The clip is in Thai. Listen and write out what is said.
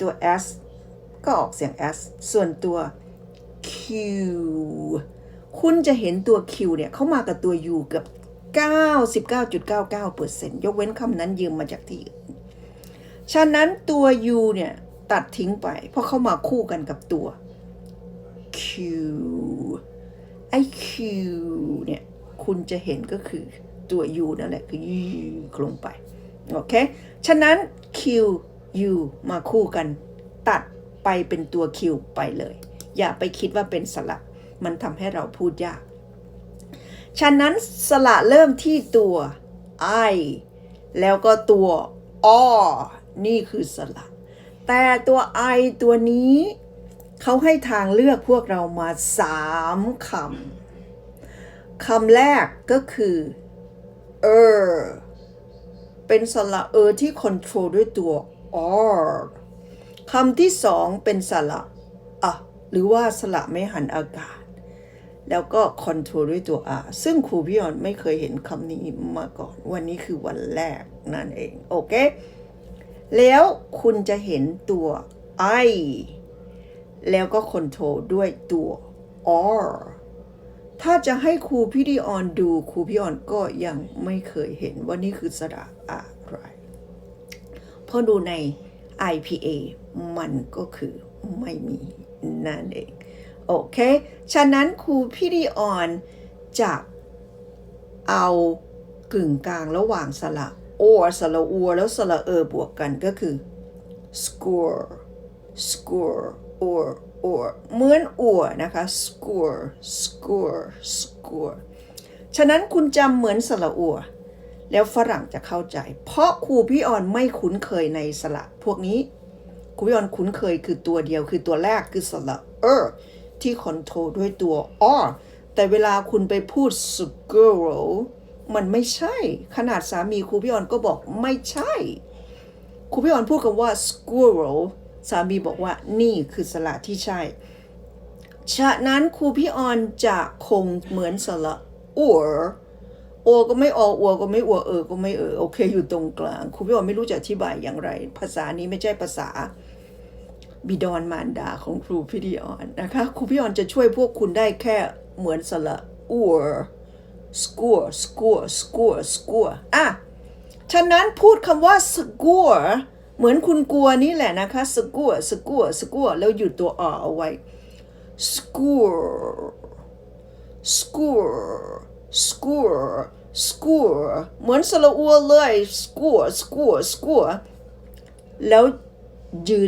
ตัว s ก็ออกเสียง s ส่วนตัว q คุณจะเห็นตัว q เนี่ยเขามากับตัว u เกือบ99.99%ยกเว้นคำนั้นยืมมาจากที่อื่น ฉะนั้นตัว u เนี่ยตัดทิ้งไป เพราะเขามาคู่กันกับตัว q ไอ้ q เนี่ยคุณจะเห็นก็คือตัว u นั่นแหละคือ u ลงไป โอเค ฉะนั้น q u มาคู่กัน ตัดไปเป็นตัว q ไปเลย อย่าไปคิดว่าเป็นสระ มันทำให้เราพูดยาก ฉะนั้นสระเริ่มที่ตัว i แล้วก็ตัว o นี่คือสระ แต่ตัว i ตัวนี้เขาให้ทางเลือกพวกเรามาสามคำ คำแรกก็คือ er เป็นสระเออที่คอนโทรลด้วยตัว r คำที่สองเป็นสระอะหรือว่าสระไม่หันอากาศ แล้วก็คอนโทรลด้วยตัว r ซึ่งครูพี่ออนไม่เคยเห็นคำนี้มาก่อน วันนี้คือวันแรกนั่นเอง โอเค แล้วคุณจะเห็นตัว i แล้วก็คอนโทรลด้วยตัว r ถ้าจะให้ครูพี่ดิออนดูครูพี่ออนก็ยังไม่เคยเห็นว่านี่คือสระอะ พราะดูใน IPA มันก็คือไม่มีนั่นเอง โอเค ฉะนั้นครูพี่ดิออนจะเอากึ่งกลางระหว่างสระ or สระอัวแล้วสระเออบวกกันก็คือ score score or or เหมือนอัวนะคะ score score score ฉะนั้นคุณจำเหมือนสระอัว แล้วฝรั่งจะเข้าใจ เพราะครูพี่ออนไม่คุ้นเคยในสระพวกนี้ครูพี่ออนคุ้นเคยคือตัวเดียวคือตัวแรกคือสระเออที่คอนโทรลด้วยตัว r แต่เวลาคุณไปพูด squirrel มันไม่ใช่ ขนาดสามีครูพี่ออนก็บอกไม่ใช่ครูพี่ออนพูดคำว่า squirrel สามีบอกว่านี่คือสระที่ใช่ ฉะนั้นครูพี่ออนจะคงเหมือนสระ or อก็ไม่อออัวก็ไม่อัวเออ ก็ไม่เออโอเค อยู่ตรงกลางครูพี่ออนไม่รู้จะอธิบายอย่างไร ภาษานี้ไม่ใช่ภาษาบิดอนมารดาของครูพี่ดิออนนะคะครูพี่ออนจะช่วยพวกคุณได้แค่เหมือนสระ or score score score score อะฉะนั้นพูดคำว่า score เหมือนคุณกลัวนี่แหละนะคะ score score score แล้วหยุดตัว r เอาไว้ score score score score เหมือนสระอัวเลย score score score แล้วยืน